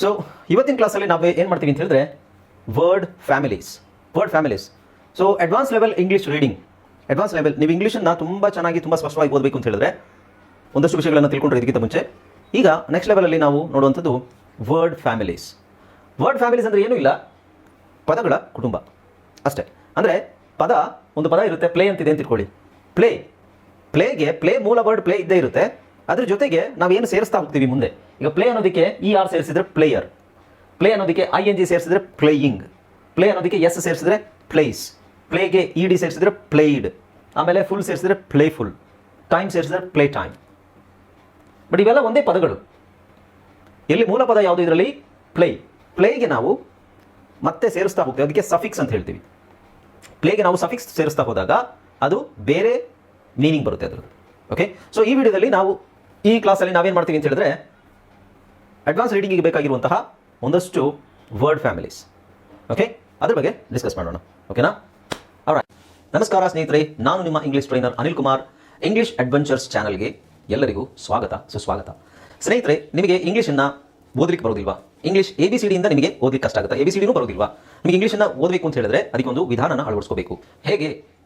So ಇವತ್ತಿನ ಕ್ಲಾಸಲ್ಲಿ ನಾವು ಏನು ಮಾಡ್ತೀವಿ ಅಂತ ಹೇಳಿದ್ರೆ word families word families so advance level English reading advance level ನೀವು ಇಂಗ್ಲೀಷನ್ನು ತುಂಬ ಚೆನ್ನಾಗಿ, ತುಂಬ ಸ್ಪಷ್ಟವಾಗಿ ಓದಬೇಕು ಅಂತ ಹೇಳಿದ್ರೆ ಒಂದಷ್ಟು ವಿಷಯಗಳನ್ನು ತಿಳ್ಕೊಂಡ್ರೆ ಇದಕ್ಕಿಂತ ಮುಂಚೆ. ಈಗ ನೆಕ್ಸ್ಟ್ ಲೆವೆಲಲ್ಲಿ ನಾವು ನೋಡುವಂಥದ್ದು ವರ್ಡ್ ಫ್ಯಾಮಿಲೀಸ್ ವರ್ಡ್ ಫ್ಯಾಮಿಲೀಸ್ ಅಂದರೆ ಏನೂ ಇಲ್ಲ. ಪದಗಳ ಕುಟುಂಬ. ಅಷ್ಟೇ. ಅಂದರೆ ಪದ, ಒಂದು ಪದ ಇರುತ್ತೆ ಪ್ಲೇ ಅಂತಿದೆ ಅಂತ ತಿಳ್ಕೊಳ್ಳಿ. ಪ್ಲೇ ಪ್ಲೇಗೆ ಪ್ಲೇ ಮೂಲ ವರ್ಡ್ ಪ್ಲೇ ಇದ್ದೇ ಇರುತ್ತೆ. ಅದ್ರ ಜೊತೆಗೆ ನಾವು ಏನು ಸೇರಿಸ್ತಾ ಹೋಗ್ತೀವಿ ಮುಂದೆ? ಈಗ ಪ್ಲೇ ಅನ್ನೋದಕ್ಕೆ ಇ ಆರ್ ಸೇರಿಸಿದ್ರೆ ಪ್ಲೇಯರ್ ಪ್ಲೇ ಅನ್ನೋದಕ್ಕೆ ಐ ಎನ್ ಜಿ ಸೇರಿಸಿದ್ರೆ ಪ್ಲೇಯಿಂಗ್ ಪ್ಲೇ ಅನ್ನೋದಕ್ಕೆ ಎಸ್ ಸೇರಿಸಿದ್ರೆ ಪ್ಲೇಸ್ ಪ್ಲೇಗೆ ಇ ಡಿ ಸೇರಿಸಿದ್ರೆ ಪ್ಲೇಯ್ಡ್ ಆಮೇಲೆ ಫುಲ್ ಸೇರಿಸಿದ್ರೆ ಪ್ಲೇಫುಲ್ ಟೈಮ್ ಸೇರಿಸಿದ್ರೆ ಪ್ಲೇ ಟೈಮ್ ಬಟ್ ಇವೆಲ್ಲ ಒಂದೇ ಪದಗಳು. ಎಲ್ಲಿ ಮೂಲ ಪದ ಯಾವುದು ಇದರಲ್ಲಿ? ಪ್ಲೇ ಪ್ಲೇಗೆ ನಾವು ಮತ್ತೆ ಸೇರಿಸ್ತಾ ಹೋಗ್ತೀವಿ. ಅದಕ್ಕೆ ಸಫಿಕ್ಸ್ ಅಂತ ಹೇಳ್ತೀವಿ. ಪ್ಲೇಗೆ ನಾವು ಸಫಿಕ್ಸ್ ಸೇರಿಸ್ತಾ ಹೋದಾಗ ಅದು ಬೇರೆ ಮೀನಿಂಗ್ ಬರುತ್ತೆ ಅದರದ್ದು. ಓಕೆ ಸೊ ಈ ವಿಡಿಯೋದಲ್ಲಿ ನಾವು ಈ ಕ್ಲಾಸಲ್ಲಿ ನಾವೇನು ಮಾಡ್ತೀವಿ ಅಂತ ಹೇಳಿದ್ರೆ ಅಡ್ವಾನ್ಸ್ ರೀಡಿಂಗಿಗೆ ಬೇಕಾಗಿರುವಂತಹ ಒಂದಷ್ಟು ವರ್ಡ್ ಫ್ಯಾಮಿಲೀಸ್ ಓಕೆ ಅದ್ರ ಬಗ್ಗೆ ಡಿಸ್ಕಸ್ ಮಾಡೋಣ. ಓಕೆನಾ ಅವರ ನಮಸ್ಕಾರ ಸ್ನೇಹಿತರೆ, ನಾನು ನಿಮ್ಮ English trainer Anil Kumar. English adventures ಚಾನಲ್ಗೆ ಎಲ್ಲರಿಗೂ ಸ್ವಾಗತ, ಸುಸ್ವಾಗತ. ಸ್ನೇಹಿತರೆ, ನಿಮಗೆ ಇಂಗ್ಲೀಷನ್ನು ಓದಲಿಕ್ಕೆ ಬರೋದಿಲ್ವಾ? ಇಂಗ್ಲಿಷ್ ಎ ಬಿ ಸಿ ಡಿಯಿಂದ ನಿಮಗೆ ಓದಲಿಕ್ಕೆ ಕಷ್ಟ ಆಗುತ್ತೆ. ಎ ಬಿ ಸಿ ಡಿನೂ ಬರೋದಿಲ್ವಾ? ನಿಮಗೆ ಇಂಗ್ಲೀಷನ್ನು ಓದಬೇಕು ಅಂತ ಹೇಳಿದ್ರೆ ಅದಕ್ಕೊಂದು ವಿಧಾನನ ಅಳವಡಿಸ್ಕೋಬೇಕು. ಹೇಗೆ?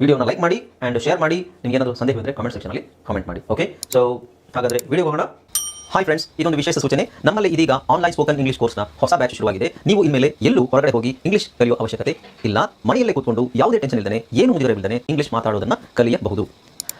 ವಿಡಿಯೋನ ಲೈಕ್ ಮಾಡಿ ಆ್ಯಂಡ್ ಶೇರ್ ಮಾಡಿ. ನಿಮ್ಗೆ ಏನಾದರೂ ಸಂದೇಹ ಇದ್ದರೆ ಕಮೆಂಟ್ ಸೆಕ್ಷನಲ್ಲಿ ಕಮೆಂಟ್ ಮಾಡಿ ಓಕೆ ಸೊ ಹಾಗಾದರೆ ವಿಡಿಯೋ ಹೋಗೋಣ. ಹಾಯ್ ಫ್ರೆಂಡ್ಸ್ ಇದೊಂದು ವಿಶೇಷ ಸೂಚನೆ. ನಮ್ಮಲ್ಲಿ ಇದೀಗ ಆನ್ಲೈನ್ ಸ್ಪೋಕನ್ ಇಂಗ್ಲಿಷ್ ಕೋರ್ಸ್ನ ಹೊಸ ಬ್ಯಾಚ್ ಶುರುವಾಗಿದೆ. ನೀವು ಇನ್ಮೇಲೆ ಎಲ್ಲೂ ಹೊರಗಡೆ ಹೋಗಿ ಇಂಗ್ಲಿಷ್ ಕಲಿಯುವ ಅವಶ್ಯಕತೆ ಇಲ್ಲ. ಮನೆಯಲ್ಲೇ ಕೂತ್ಕೊಂಡು ಯಾವುದೇ ಟೆನ್ಷನ್ ಇಲ್ಲದೆ ಏನು ಮುಗಿದರೆ ಇಲ್ಲದೆ ಇಂಗ್ಲಿಷ್ ಮಾತಾಡೋದನ್ನು ಕಲಿಯಬಹುದು.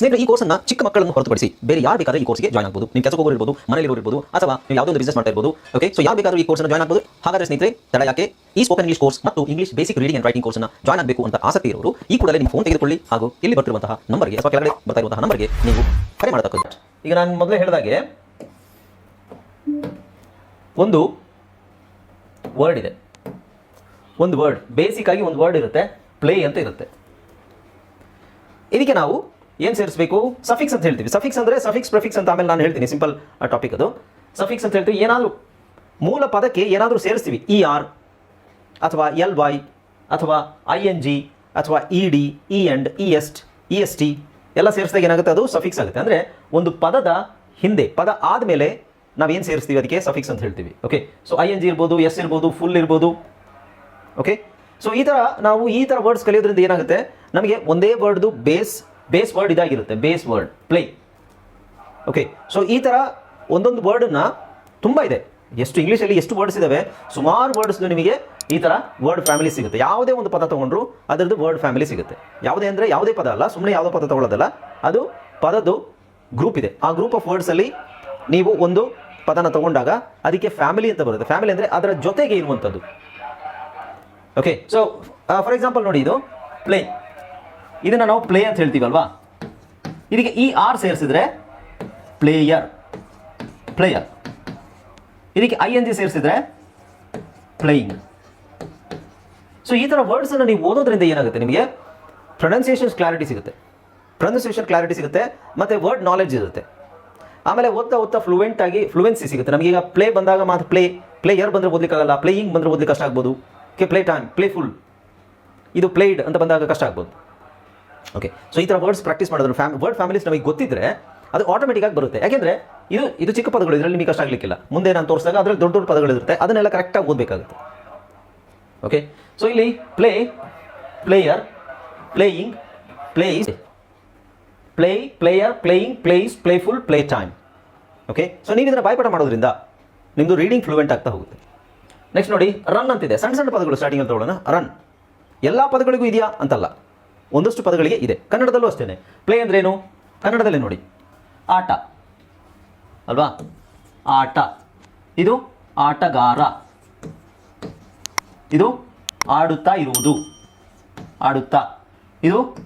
ಸ್ನೇಹಿತರೆ, ಈ ಕೋರ್ಸನ್ನ ಚಿಕ್ಕ ಮಕ್ಕಳನ್ನು ಹೊರತುಪಡಿಸಿ ಬೇರೆ ಯಾರು ಬೇಕಾದ್ರೆ ಈ ಕೋರ್ಸ್ಗೆ ಜಾಯ್ನ್ ಆಗಬಹುದು ನಿಮ್ಮ ಕೆಲಸ ಹೋಗೋರು ಇರ್ಬೋದು ಮನೇಲಿ ಇರ್ಬೋದು, ಅಥವಾ ನೀವು ಯಾವುದೋ ಒಂದು ಬಿಸ್ನೆಸ್ ಮಾಡ್ತಾ ಇರ್ಬೋದು ಓಕೆ ಸೊ ಯಾರು ಬೇಕಾದ್ರೂ ಈ ಕೋರ್ಸ್ನ ಜಾಯ್ನ್ ಆಗಬಹುದು ಹಾಗಾದ್ರೆ ಸ್ನೇಹಿತರೆ, ತಡ ಯಾಕೆ? ಈ ಸ್ಪೋಕನ್ ಇಂಗ್ಲಿಷ್ ಕೋರ್ಸ್ ಮತ್ತು English basic reading and writing ಕೋರ್ಸ್ನ ಜಾಯ್ನ್ ಆಗಬೇಕು ಅಂತ ಆಸಕ್ತಿ ಇರೋರು, ಈ ಕೂಡಲೇ ನಿಮ್ಮ ಫೋನ್ ತೆಗೆದುಕೊಳ್ಳಿ ಹಾಗೂ ಇಲ್ಲಿ ಬರ್ತಿರುವಂತಹ ನಂಬರ್ಗೆ ಅಥವಾ ಕೆಳಗಡೆ ಬರ್ತಾ ಇರುವಂತಹ ನಂಬರ್ಗೆ ನೀವು ಕರೆ ಮಾಡತಕ್ಕದ್ದು. ಈಗ ನಾನು ಮೊದಲೇ ಹೇಳಿದಾಗೆ ಒಂದು ವರ್ಡ್ ಇದೆ. ಒಂದು ವರ್ಡ್ ಬೇಸಿಕ್ ಆಗಿ ಒಂದು ವರ್ಡ್ ಇರುತ್ತೆ. ಪ್ಲೇ ಅಂತ ಇರುತ್ತೆ. ಇದಕ್ಕೆ ನಾವು ಏನು ಸೇರಿಸಬೇಕು? ಸಫಿಕ್ಸ್ ಅಂತ ಹೇಳ್ತೀವಿ. ಸಫಿಕ್ಸ್ ಅಂದರೆ ಸಫಿಕ್ಸ್ ಪ್ರಿಫಿಕ್ಸ್ ಅಂತ ಆಮೇಲೆ ನಾನು ಹೇಳ್ತೀನಿ. ಸಿಂಪಲ್ ಟಾಪಿಕ್ ಅದು. ಸಫಿಕ್ಸ್ ಅಂತ ಹೇಳ್ತೀವಿ. ಏನಾದರೂ ಮೂಲ ಪದಕ್ಕೆ ಏನಾದರೂ ಸೇರಿಸ್ತೀವಿ. ಇ ಆರ್ ಅಥವಾ ಎಲ್ ವೈ ಅಥವಾ ಐ ಎನ್ ಜಿ ಅಥವಾ E D E end E est E S T ಎಲ್ಲ ಸೇರಿಸಿದಾಗ ಏನಾಗುತ್ತೆ? ಅದು ಸಫಿಕ್ಸ್ ಆಗುತ್ತೆ. ಅಂದರೆ ಒಂದು ಪದದ ಹಿಂದೆ, ಪದ ಆದಮೇಲೆ ನಾವೇನು ಸೇರಿಸ್ತೀವಿ? ಅದಕ್ಕೆ ಸಫಿಕ್ಸ್ ಅಂತ ಹೇಳ್ತೀವಿ. Okay so I N G ಇರ್ಬೋದು ಎಸ್ ಇರ್ಬೋದು ಫುಲ್ ಇರ್ಬೋದು. ಓಕೆ ಸೊ ಈ ಥರ ನಾವು ಈ ಥರ ವರ್ಡ್ಸ್ ಕಲಿಯೋದ್ರಿಂದ ಏನಾಗುತ್ತೆ? ನಮಗೆ ಒಂದೇ ವರ್ಡ್ದು ಬೇಸ್ ಬೇಸ್ ವರ್ಡ್ ಇದಾಗಿರುತ್ತೆ, base word, play. Okay so ಈ ಥರ ಒಂದೊಂದು ವರ್ಡನ್ನ ತುಂಬ ಇದೆ. ಎಷ್ಟು ಇಂಗ್ಲೀಷಲ್ಲಿ ಎಷ್ಟು ವರ್ಡ್ಸ್ ಇದ್ದಾವೆ ಸುಮಾರು ವರ್ಡ್ಸ್ ನಿಮಗೆ ಈ ಥರ ವರ್ಡ್ ಫ್ಯಾಮಿಲಿ ಸಿಗುತ್ತೆ. ಯಾವುದೇ ಒಂದು ಪದ ತೊಗೊಂಡ್ರು ಅದರದ್ದು ವರ್ಡ್ ಫ್ಯಾಮಿಲಿ ಸಿಗುತ್ತೆ. ಯಾವುದೇ ಅಂದರೆ ಯಾವುದೇ ಪದ ಅಲ್ಲ ಸುಮ್ಮನೆ ಯಾವುದೋ ಪದ ತಗೊಳ್ಳೋದಲ್ಲ, ಅದು ಪದದ್ದು ಗ್ರೂಪ್ ಇದೆ. ಆ ಗ್ರೂಪ್ ಆಫ್ ವರ್ಡ್ಸಲ್ಲಿ ನೀವು ಒಂದು ಪದನ ತಗೊಂಡಾಗ ಅದಕ್ಕೆ ಫ್ಯಾಮಿಲಿ ಅಂತ ಬರುತ್ತೆ. ಫ್ಯಾಮಿಲಿ ಅಂದರೆ ಅದರ ಜೊತೆಗೆ ಇರುವಂಥದ್ದು ಓಕೆ ಸೊ ಫಾರ್ ಎಕ್ಸಾಂಪಲ್ ನೋಡಿ ಇದು, ಪ್ಲೇ. ಇದನ್ನು ನಾವು ಪ್ಲೇ ಅಂತ ಹೇಳ್ತೀವಲ್ವಾ? ಇದಕ್ಕೆ ಈ ಆರ್ ಸೇರಿಸಿದ್ರೆ ಪ್ಲೇಯರ್ ಪ್ಲೇಯರ್ ಇದಕ್ಕೆ ಐ ಎನ್ ಜಿ ಸೇರಿಸಿದ್ರೆ ಪ್ಲೇಯಿಂಗ್ ಸೊ ಈ ಥರ ವರ್ಡ್ಸನ್ನು ನೀವು ಓದೋದ್ರಿಂದ ಏನಾಗುತ್ತೆ ನಿಮಗೆ? ಪ್ರೊನೌನ್ಸಿಯೇಷನ್ಸ್ ಕ್ಲಾರಿಟಿ ಸಿಗುತ್ತೆ. ಪ್ರೊನೌನ್ಸಿಯೇಷನ್ ಕ್ಲಾರಿಟಿ ಸಿಗುತ್ತೆ, ಮತ್ತು ವರ್ಡ್ ನಾಲೆಡ್ಜ್ ಇರುತ್ತೆ. ಆಮೇಲೆ ಓದ್ತಾ ಓದ್ತಾ ಫ್ಲೂಯೆಂಟ್ ಆಗಿ ಫ್ಲೂಯೆನ್ಸಿ ಸಿಗುತ್ತೆ. ನಮಗೀಗ ಪ್ಲೇ ಬಂದಾಗ ಮಾತ್ರ ಪ್ಲೇ ಪ್ಲೇಯರ್ ಬಂದರೆ ಓದಲಿಕ್ಕಾಗಲ್ಲ ಪ್ಲೇಯಿಂಗ್ ಬಂದರೆ ಓದಲಿಕ್ಕೆ ಕಷ್ಟ ಆಗ್ಬೋದು. ಪ್ಲೇ ಟೈಮ್ ಪ್ಲೇಫುಲ್ ಇದು ಪ್ಲೇಡ್ ಅಂತ ಬಂದಾಗ ಕಷ್ಟ ಆಗ್ಬೋದು. ಓಕೆ ಸೊ ಈ ಥರ ವರ್ಡ್ಸ್ ಪ್ರಾಕ್ಟೀಸ್ ಮಾಡೋದ್ರ ಫ್ಯಾಮ್ ವರ್ಡ್ ಫ್ಯಾಮಿಲೀಸ್ ನಮಗೆ ಗೊತ್ತಿದ್ರೆ ಅದು ಆಟೋಮೆಟಿಕ್ ಆಗಿ ಬರುತ್ತೆ. ಯಾಕೆಂದರೆ ಇದು ಇದು ಚಿಕ್ಕ ಪದಗಳು, ಇದರಲ್ಲಿ ನಿಮಗೆ ಕಷ್ಟ ಆಗಲಿಕ್ಕಿಲ್ಲ. ಮುಂದೆ ನಾನು ತೋರಿಸಿದಾಗ ಅದರಲ್ಲಿ ದೊಡ್ಡ ದೊಡ್ಡ ಪದಗಳಿರುತ್ತೆ ಅದನ್ನೆಲ್ಲ ಕರೆಕ್ಟಾಗಿ ಓದಬೇಕಾಗುತ್ತೆ. ಓಕೆ ಸೊ ಇಲ್ಲಿ play player playing plays play player playing plays playful play time okay so ನೀವು ಇದನ್ನು ಬಾಯ್ಪಾಠ ಮಾಡೋದ್ರಿಂದ ನಿಮ್ಮದು ರೀಡಿಂಗ್ ಫ್ಲೂಯೆಂಟ್ ಆಗ್ತಾ ಹೋಗುತ್ತೆ. ನೆಕ್ಸ್ಟ್ ನೋಡಿ ರನ್ ಅಂತಿದೆ. ಸಣ್ಣ ಸಣ್ಣ ಪದಗಳು ಸ್ಟಾರ್ಟಿಂಗ್ ಅಂತ ತಗೊಳ್ಳೋಣ. ರನ್ ಎಲ್ಲ ಪದಗಳಿಗೂ ಇದೆಯಾ ಅಂತಲ್ಲ. ಒಂದಷ್ಟು ಪದಗಳಿಗೆ ಇದೆ. ಕನ್ನಡದಲ್ಲೂ ಅಷ್ಟೇ ಪ್ಲೇ ಅಂದ್ರೇನು? ಕನ್ನಡದಲ್ಲೇ ನೋಡಿ. ಆಟ. ಅಲ್ವಾ? ಆಟ. ಇದು ಆಟಗಾರ. ಇದು ಆಡುತ್ತಾ ಇರುವುದು. ಆಡುತ್ತಾ. ಇದು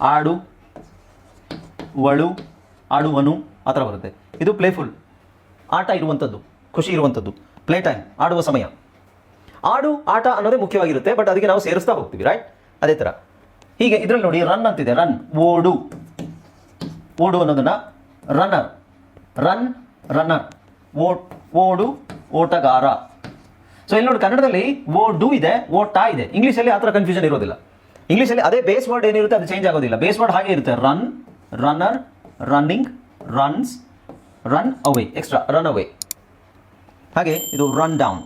ಆಡು, ವಳು, ಆಡುವನು, ಆ ಥರ ಬರುತ್ತೆ. ಇದು ಪ್ಲೇಫುಲ್ ಆಟ ಇರುವಂಥದ್ದು, ಖುಷಿ ಇರುವಂಥದ್ದು. ಪ್ಲೇ ಟೈಮ್ ಆಡುವ ಸಮಯ. ಆಡು, ಆಟ ಅನ್ನೋದೇ ಮುಖ್ಯವಾಗಿರುತ್ತೆ ಬಟ್ ಅದಕ್ಕೆ ನಾವು ಸೇರಿಸ್ತಾ ಹೋಗ್ತೀವಿ ರೈಟ್ ಅದೇ ಥರ. ಹೀಗೆ ಇದರಲ್ಲಿ ನೋಡಿ ರನ್ ಅಂತಿದೆ ರನ್ ಓಡು. ಓಡು ಅನ್ನೋದನ್ನ ರನ್ನರ್ ರನ್ ರನ್ನರ್ ಓ, ಓಡು, ಓಟಗಾರ. ಸೊ ಇಲ್ಲಿ ನೋಡಿ ಕನ್ನಡದಲ್ಲಿ ಓಡು ಇದೆ, ಓಟ ಇದೆ. ಇಂಗ್ಲೀಷಲ್ಲಿ ಆ ಥರ ಕನ್ಫ್ಯೂಷನ್ ಇರೋದಿಲ್ಲ. ಇಂಗ್ಲೀಷಲ್ಲಿ ಅದೇ ಬೇಸ್ ವರ್ಡ್ ಏನಿರುತ್ತೆ, ಅದು ಚೇಂಜ್ ಆಗೋದಿಲ್ಲ. ಬೇಸ್ ವರ್ಡ್ ಹಾಗೆ ಇರುತ್ತೆ. Run runner running runs run away extra run away ಹಾಗೆ ಇದು ರನ್ ಡೌನ್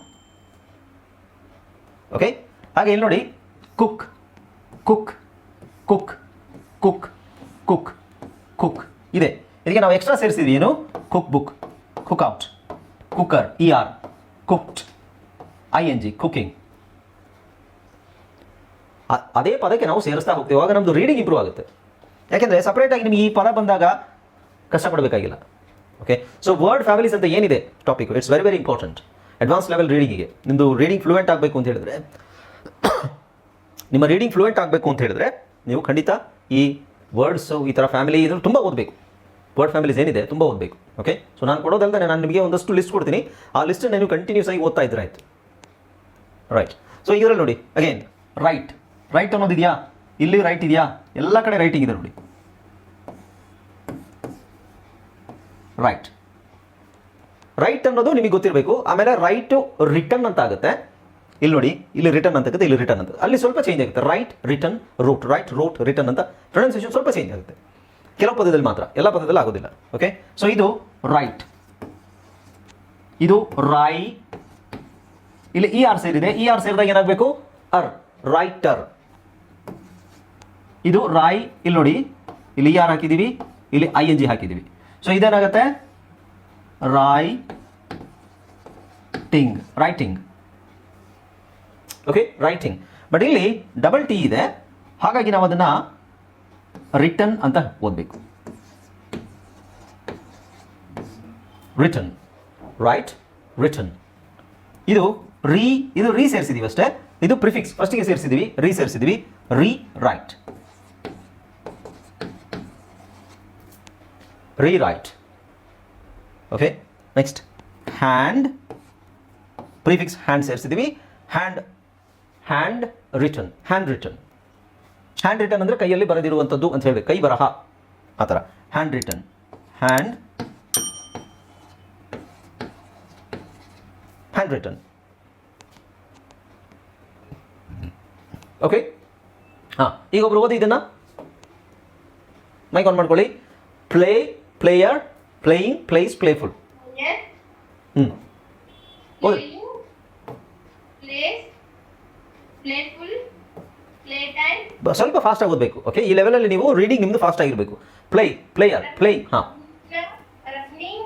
ಓಕೆ ಹಾಗೆ ಇಲ್ಲಿ ನೋಡಿ cook cook cook cook cook cook. ಇದೆ. ಇದಕ್ಕೆ ನಾವು ಎಕ್ಸ್ಟ್ರಾ ಸೇರಿಸಿದ್ವಿ. ಏನು? Cook book cook out cooker E R cooked I N G cooking ಅದೇ ಪದಕ್ಕೆ ನಾವು ಸೇರಿಸ್ತಾ ಹೋಗ್ತೀವಿ. ಆಗ ನಮ್ಮದು ರೀಡಿಂಗ್ ಇಂಪ್ರೂವ್ ಆಗುತ್ತೆ. ಯಾಕೆಂದರೆ ಸಪ್ರೇಟಾಗಿ ನಿಮಗೆ ಈ ಪದ ಬಂದಾಗ ಕಷ್ಟಪಡಬೇಕಾಗಿಲ್ಲ. ಓಕೆ ಸೊ ವರ್ಡ್ ಫ್ಯಾಮಿಲೀಸ್ ಅಂತ ಏನಿದೆ topic it's very very important advance level ರೀಡಿಂಗಿಗೆ ನಿಮ್ಮದು ರೀಡಿಂಗ್ ಫ್ಲೂಯೆಂಟ್ ಆಗಬೇಕು ಅಂತ ಹೇಳಿದ್ರೆ, ನಿಮ್ಮ ರೀಡಿಂಗ್ ಫ್ಲೂಯೆಂಟ್ ಆಗಬೇಕು ಅಂತ ಹೇಳಿದ್ರೆ ನೀವು ಖಂಡಿತ ಈ ವರ್ಡ್ಸು ಈ ಥರ ಫ್ಯಾಮಿಲಿ ಇದ್ರೂ ತುಂಬ ಓದಬೇಕು. ವರ್ಡ್ ಫ್ಯಾಮಿಲೀಸ್ ಏನಿದೆ ತುಂಬ ಓದಬೇಕು ಓಕೆ ಸೊ ನಾನು ಕೊಡೋದಲ್ಲದೆ ನಾನು ನಿಮಗೆ ಒಂದಷ್ಟು ಲಿಸ್ಟ್ ಕೊಡ್ತೀನಿ. ಆ ಲಿಸ್ಟನ್ನು ನೀವು ಕಂಟಿನ್ಯೂಸ್ ಆಗಿ ಓದ್ತಾ ಇದ್ರೆ ಆಯಿತು. ರೈಟ್ ಸೊ ಇದರಲ್ಲಿ ನೋಡಿ ಅಗೇನ್ ರೈಟ್ ರೈಟ್ ಅನ್ನೋದಿದೆಯಾ ಇಲ್ಲಿ ರೈಟ್ ಇದೆಯಾ? ಎಲ್ಲ ಕಡೆ ರೈಟಿಂಗ್ ಇದೆ ನೋಡಿ. ರೈಟ್ ರೈಟ್ ಅನ್ನೋದು ನಿಮಗೆ ಗೊತ್ತಿರಬೇಕು. ಆಮೇಲೆ ರೈಟು ರಿಟರ್ನ್ ಅಂತ ಆಗುತ್ತೆ. ಇಲ್ಲಿ ನೋಡಿ, ಇಲ್ಲಿ ರಿಟರ್ನ್ ಅಂತ ಆಗುತ್ತೆ ಇಲ್ಲಿ ರಿಟರ್ನ್ ಅಂತ ಅಲ್ಲಿ ಸ್ವಲ್ಪ ಚೇಂಜ್ ಆಗುತ್ತೆ. Write return root write root return ಅಂತ ಪ್ರೊನೌನ್ಸಿಯೇಷನ್ ಸ್ವಲ್ಪ ಚೇಂಜ್ ಆಗುತ್ತೆ. ಕೆಲವು ಪದದಲ್ಲಿ ಮಾತ್ರ, ಎಲ್ಲ ಪದದಲ್ಲಿ ಆಗೋದಿಲ್ಲ. ಓಕೆ ಸೊ ಇದು ರೈಟ್ ಇದು ರೈ ಇಲ್ಲಿ ಇ ಆರ್ ಸೇರಿದೆ. ಇ ಆರ್ ಸೇರಿದಾಗ ಏನಾಗಬೇಕು? ಅರ್ ರೈಟರ್ ಇದು ರಾಯ್ ಇಲ್ಲಿ ನೋಡಿ, ಇಲ್ಲಿ ಇ ಆರ್ ಹಾಕಿದ್ದೀವಿ ಇಲ್ಲಿ ಐ ಎನ್ ಜಿ ಹಾಕಿದ್ದೀವಿ so ಇದೇನಾಗುತ್ತೆ? Writing writing okay writing but ಇಲ್ಲಿ ಡಬಲ್ ಟಿ ಇದೆ. ಹಾಗಾಗಿ ನಾವು ಅದನ್ನು ರಿಟರ್ನ್ ಅಂತ ಓದಬೇಕು. ರಿಟರ್ನ್ ರೈಟ್ ರಿಟರ್ನ್ ಇದು ರೀ ಇದು ರೀ ಸೇರಿಸಿದೀವಿ ಅಷ್ಟೇ. ಇದು ಪ್ರಿಫಿಕ್ಸ್ ಫಸ್ಟಿಗೆ ಸೇರಿಸಿದೀವಿ ರೀ ಸೇರಿಸಿದೀವಿ re write re write okay next hand prefix hand ಸೇರಿಸಿದೀವಿ. Hand hand return handwritten hand return ಅಂದರೆ ಕೈಯಲ್ಲಿ ಬರೆದಿರುವಂಥದ್ದು ಅಂತ ಹೇಳಬೇಕು. ಕೈ ಬರಹ. ಆ ಥರ. Hand return hand hand return okay ಹಾಂ ಈಗ ಒಬ್ರು ಓದಿ ಇದನ್ನು. ಮೈಕ್ ಆನ್ ಮಾಡ್ಕೊಳ್ಳಿ. Play player playing plays playful. ಹ್ಞೂ ಓದಿ. ಸ್ವಲ್ಪ ಫಾಸ್ಟಾಗಿ ಓದಬೇಕು ಓಕೆ ಈ ಲೆವೆಲಲ್ಲಿ ನೀವು ರೀಡಿಂಗ್ ನಿಮ್ಮದು ಫಾಸ್ಟ್ ಆಗಿರಬೇಕು ಪ್ಲೇ ಪ್ಲೇಯರ್ ಪ್ಲೇ ಹಾಂ Running.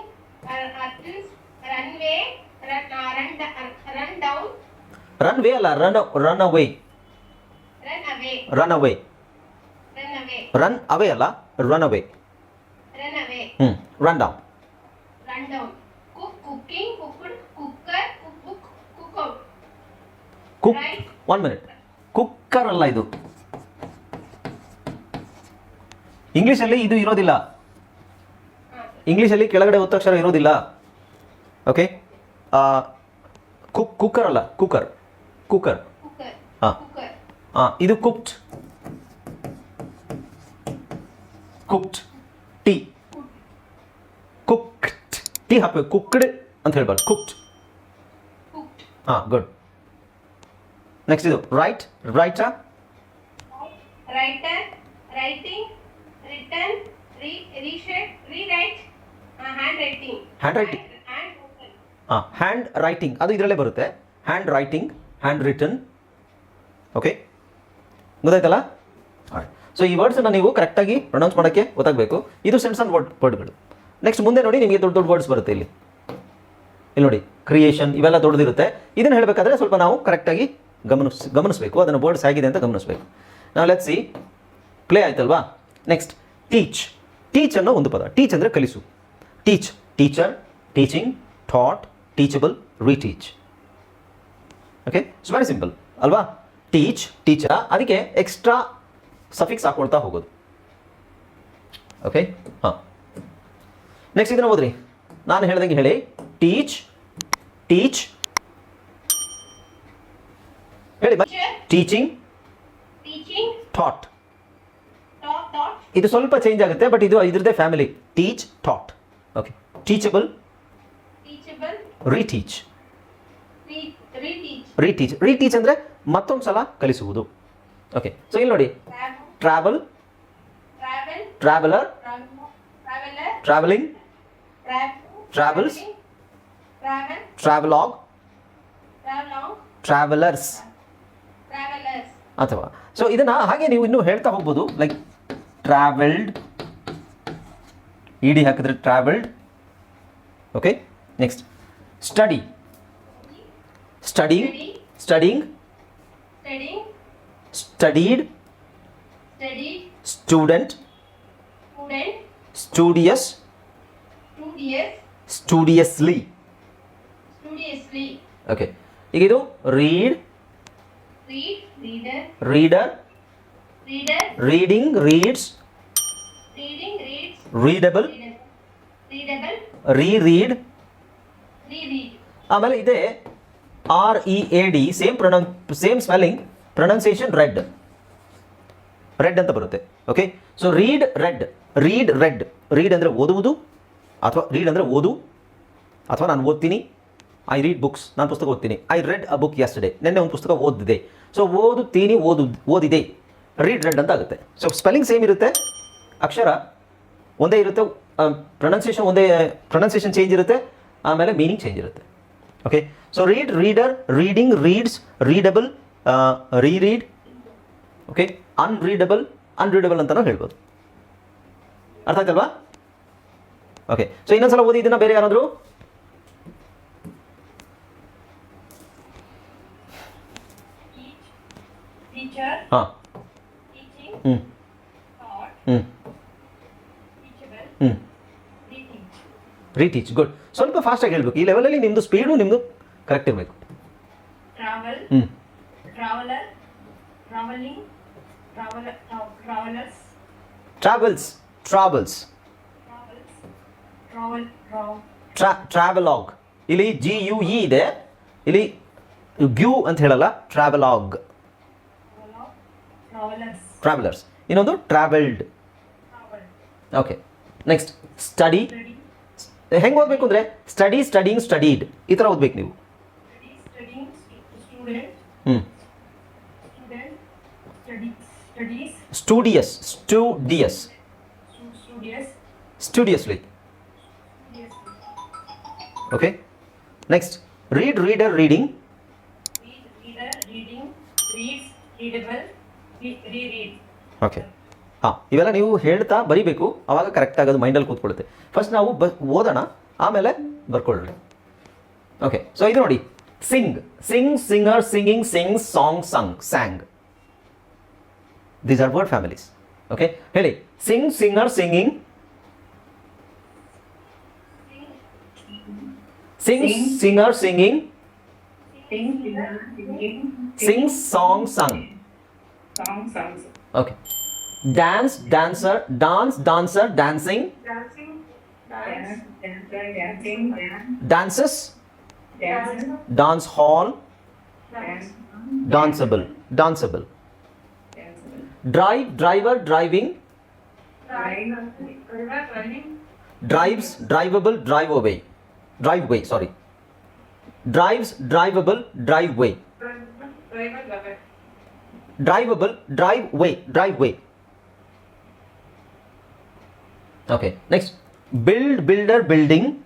uh, Runs. Runway. Run, uh, run, da- run down. Run way ಅಲ್ಲ run run away Run away. Run away Run away. Run away ಅಲ್ಲ ರನ್ ಅವೇ Run away. ಹ್ಞೂ run down cook. One minute cooker ಅಲ್ಲ ಇದು. ಇಂಗ್ಲೀಷಲ್ಲಿ ಇದು ಇರೋದಿಲ್ಲ. ಇಂಗ್ಲೀಷಲ್ಲಿ ಕೆಳಗಡೆ ಒತ್ತಕ್ಷರ ಇರೋದಿಲ್ಲ. ಓಕೆ ಕುಕ್ ಕುಕ್ಕರ್ ಅಲ್ಲ. ಕುಕ್ಕರ್ ಕುಕ್ಕರ್ ಹಾಂ. ಹಾಂ ಇದು cooked cooked tea cooked tea ಹಾಕಬೇಕು. ಕುಕ್ಡ್ ಅಂತ ಹೇಳ್ಬಾರ್ದು. Cooked Cooked. ಹಾಂ ಗುಡ್ ನೆಕ್ಸ್ಟ್ ಇದು ರೈಟ್ ರೈಟಾ ಹ್ಯಾಂಡ್ ರೈಟಿಂಗ್. Hand, hand ಹಾಂ ಹ್ಯಾಂಡ್ ರೈಟಿಂಗ್ ಅದು ಇದರಲ್ಲೇ ಬರುತ್ತೆ. Hand writing hand return okay ಗೊತ್ತಾಯ್ತಲ್ಲ? ಸೊ ಈ ವರ್ಡ್ಸನ್ನು ನೀವು ಕರೆಕ್ಟಾಗಿ ಪ್ರೊನೌನ್ಸ್ ಮಾಡೋಕ್ಕೆ ಗೊತ್ತಾಗಬೇಕು. ಇದು ಸಣ್ಣ ಸಣ್ಣ ವರ್ಡ್ ವರ್ಡ್ಗಳು ನೆಕ್ಸ್ಟ್ ಮುಂದೆ ನೋಡಿ ನಿಮಗೆ ದೊಡ್ಡ ದೊಡ್ಡ ವರ್ಡ್ಸ್ ಬರುತ್ತೆ ಇಲ್ಲಿ. ಇಲ್ಲಿ ನೋಡಿ ಕ್ರಿಯೇಷನ್ ಇವೆಲ್ಲ ದೊಡ್ಡದಿರುತ್ತೆ. ಇದನ್ನು ಹೇಳಬೇಕಾದ್ರೆ ಸ್ವಲ್ಪ ನಾವು ಕರೆಕ್ಟಾಗಿ ಗಮನಿಸ್, ಗಮನಿಸಬೇಕು, ಅದನ್ನು ವರ್ಡ್ಸ್ ಆಗಿದೆ ಅಂತ ಗಮನಿಸಬೇಕು. ನಾವು ಲೆಟ್ ಸಿ ಪ್ಲೇ ಆಯ್ತಲ್ವಾ? ನೆಕ್ಸ್ಟ್ ಟೀಚ್ ಟೀಚ್ ಅನ್ನೋ ಒಂದು ಪದ. ಟೀಚ್ ಅಂದರೆ ಕಲಿಸು. Teach teacher teaching taught teachable reteach okay it's very simple ಅಲ್ವಾ? ಟೀಚ್ ಟೀಚರ್ ಅದಕ್ಕೆ ಎಕ್ಸ್ಟ್ರಾ ಸಫಿಕ್ಸ್ ಹಾಕೊಳ್ತಾ ಹೋಗೋದು. ಓಕೆ ಹಾಂ. ನೆಕ್ಸ್ಟ್ ಇದನ್ನು ಓದ್ರಿ. ನಾನು ಹೇಳ್ದಂಗೆ ಹೇಳಿ. ಟೀಚ್ ಟೀಚ್ ಹೇಳಿ ಟೀಚಿಂಗ್ ಟೀಚಿಂಗ್ ಥಾಟ್ ಇದು ಸ್ವಲ್ಪ ಚೇಂಜ್ ಆಗುತ್ತೆ ಬಟ್ ಇದು ಇದ್ರದ್ದೇ family teach taught okay teachable reteach reteach reteach ಅಂದ್ರೆ ಮತ್ತೊಂದು ಸಲ ಕಲಿಸುವುದು. ಓಕೆ ಸೊ ಇಲ್ಲಿ ನೋಡಿ. Travel traveller travelling travels travelogue travellers ಅಥವಾ ಸೊ ಇದನ್ನ ಹಾಗೆ ನೀವು ಇನ್ನೂ ಹೇಳ್ತಾ ಹೋಗ್ಬೋದು ಲೈಕ್ ಟ್ರಾವೆಲ್ಡ್ ಇಡಿ ಹಾಕಿದ್ರೆ travelled okay next study studying studying studied student studious studiously okay ಈಗ ಇದು read reader, reader reader, reading reads reading, reads, readable, reread reread, ಆಮೇಲೆ ಇದೆ R E A D same pronoun same spelling pronunciation red red ಅಂತ ಬರುತ್ತೆ okay so read red read red read ಅಂದರೆ ಓದುವುದು ಅಥವಾ read ಅಂದರೆ ಓದು ಅಥವಾ ನಾನು ಓದ್ತೀನಿ. ಐ ರೀಡ್ ಬುಕ್ಸ್ ನಾನು ಪುಸ್ತಕ ಓದ್ತೀನಿ. I read a book yesterday ನಿನ್ನೆ ಒಂದು ಪುಸ್ತಕ ಓದಿದೆ ಸೊ ಓದುತ್ತೀನಿ ಓದು, ಓದಿದೆ. ರೀಡ್ ರೆಡ್ ಅಂತ ಆಗುತ್ತೆ ಸೊ ಸ್ಪೆಲ್ಲಿಂಗ್ ಸೇಮ್ ಇರುತ್ತೆ. ಅಕ್ಷರ ಒಂದೇ ಇರುತ್ತೆ. ಪ್ರೊನೌನ್ಸಿಯೇಷನ್ ಒಂದೇ ಪ್ರೊನೌನ್ಸಿಯೇಷನ್ ಚೇಂಜ್ ಇರುತ್ತೆ. ಆಮೇಲೆ ಮೀನಿಂಗ್ ಚೇಂಜ್ ಇರುತ್ತೆ. Okay so read reader reading reads readable reread okay unreadable unreadable ಅಂತಲೂ ಹೇಳ್ಬೋದು. ಅರ್ಥ ಆಯ್ತಲ್ವಾ? ಓಕೆ ಸೊ ಇನ್ನೊಂದ್ಸಲ ಓದಿ ಇದನ್ನ ಬೇರೆ ಯಾರಾದರೂ? ಹಾ Ah. ಹ್ಮ್ Mm. Art. Mm. Teachable. Mm. Reteach. Reteach. ಸ್ವಲ್ಪ ಫಾಸ್ಟಾಗಿ ಹೇಳಬೇಕು ಈ ಲೆವೆಲಲ್ಲಿ ನಿಮ್ಮದು ಸ್ಪೀಡು ನಿಮ್ಮದು ಕರೆಕ್ಟ್ ಇರಬೇಕು ಟ್ರಾವೆಲ್ಸ್ ಟ್ರಾವೆಲ್ಸ್ ಟ್ರಾವೆಲ್ ಟ್ರಾವೆಲಾಗ್ ಇಲ್ಲಿ ಜಿ ಯು ಇ ಇದೆ ಇಲ್ಲಿ ಗ್ಯೂ ಅಂತ ಹೇಳಲ್ಲ ಟ್ರಾವೆಲಾಗ್ ಟ್ರಾವೆಲರ್ಸ್ ಇನ್ನೊಂದು travelled travel, okay next study study, ಹೆಂಗೆ ಓದಬೇಕು ಅಂದರೆ ಸ್ಟಡಿ ಸ್ಟಡಿಂಗ್ ಸ್ಟಡೀಡ್ ಈ ಥರ ಓದ್ಬೇಕು ನೀವು. Study, studying, stu- student, ಹ್ಞೂ student, study, studies, studious studious stu- studious, studiously studious, okay next read reader reading okay ಹಾಂ ಇವೆಲ್ಲ ನೀವು ಹೇಳ್ತಾ ಬರಿಬೇಕು ಅವಾಗ ಕರೆಕ್ಟ್ ಆಗೋದು ಮೈಂಡಲ್ಲಿ ಕೂತ್ಕೊಳ್ಳುತ್ತೆ. ಫಸ್ಟ್ ನಾವು ಬ ಓದೋಣ ಆಮೇಲೆ ಬರ್ಕೊಳ್ಳ್ರಿ ಓಕೆ ಸೊ ಇದು ನೋಡಿ. Sing sing singer singing sing song sung sang these are word families okay ಹೇಳಿ. Sing singer singing sing singer singing sing song sung Okay. Dance, dancer, dance, dancer, dancing. Dancing, dance, dancer, dancing. Dances. Dance. Dance hall. Dance. Danceable, danceable. Drive, driver, driving. Driving. Drives, drivable, drive away. Driveway, sorry. Drives, drivable, driveway. Driver, driver drivable driveway driveway. Okay next. Build builder building.